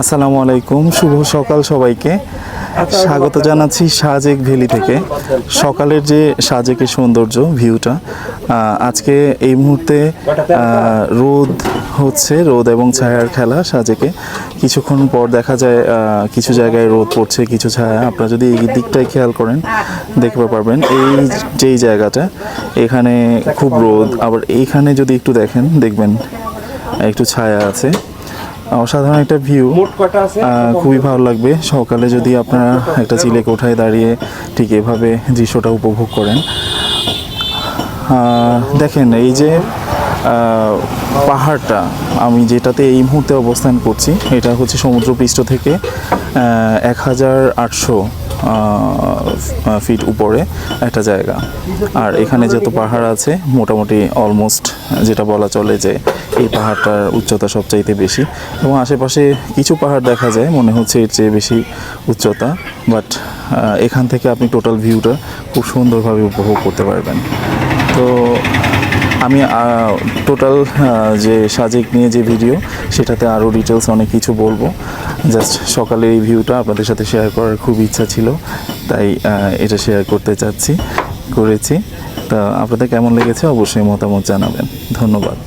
আসসালামু আলাইকুম শুভ সকাল সবাইকে। স্বাগত জানাচ্ছি সাজেক ভ্যালি থেকে। সকালের যে সাজেকের সৌন্দর্য ভিউটা আজকে এই মুহূর্তে রোদ হচ্ছে রোদ এবং ছায়ার খেলা সাজেকে। কিছুক্ষণ পর দেখা যায় কিছু জায়গায় রোদ পড়ছে কিছু ছায়া। আপনারা যদি এই দিকটায় খেয়াল করেন দেখতে পারবেন এই যেই জায়গাটা এখানে খুব রোদ। আবার এইখানে যদি একটু দেখেন দেখবেন একটু ছায়া আছে। অসাধারণ একটা ভিউ খুবই ভালো লাগবে। সকালে যদি আপনারা একটা চিলে কোঠায় দাঁড়িয়ে ঠিক এভাবে দৃশ্যটা উপভোগ করেন। দেখেন এই যে পাহাড়টা আমি যেটাতে এই মুহূর্তে অবস্থান করছি এটা হচ্ছে সমুদ্রপৃষ্ঠ থেকে এক হাজার আটশো ফিট উপরে একটা জায়গা। আর এখানে যত পাহাড় আছে, মোটামুটি অলমোস্ট যেটা বলা চলে যে এই পাহাড়টার উচ্চতা সবচাইতে বেশি। এবং আশেপাশে কিছু পাহাড় দেখা যায়, মনে হচ্ছে এর চেয়ে বেশি উচ্চতা। বাট এখান থেকে আপনি টোটাল ভিউটা খুব সুন্দরভাবে উপভোগ করতে পারবেন। তো আমি টোটাল যে সাজেক নিয়ে যে ভিডিও সেটাতে আরও ডিটেলস অনেক কিছু বলব। জাস্ট সকালে এই ভিউটা আপনাদের সাথে শেয়ার করার খুব ইচ্ছা ছিল, তাই এটা শেয়ার করতে চাচ্ছি, করেছি। তা আপনাদের কেমন লেগেছে অবশ্যই মতামত জানাবেন। ধন্যবাদ।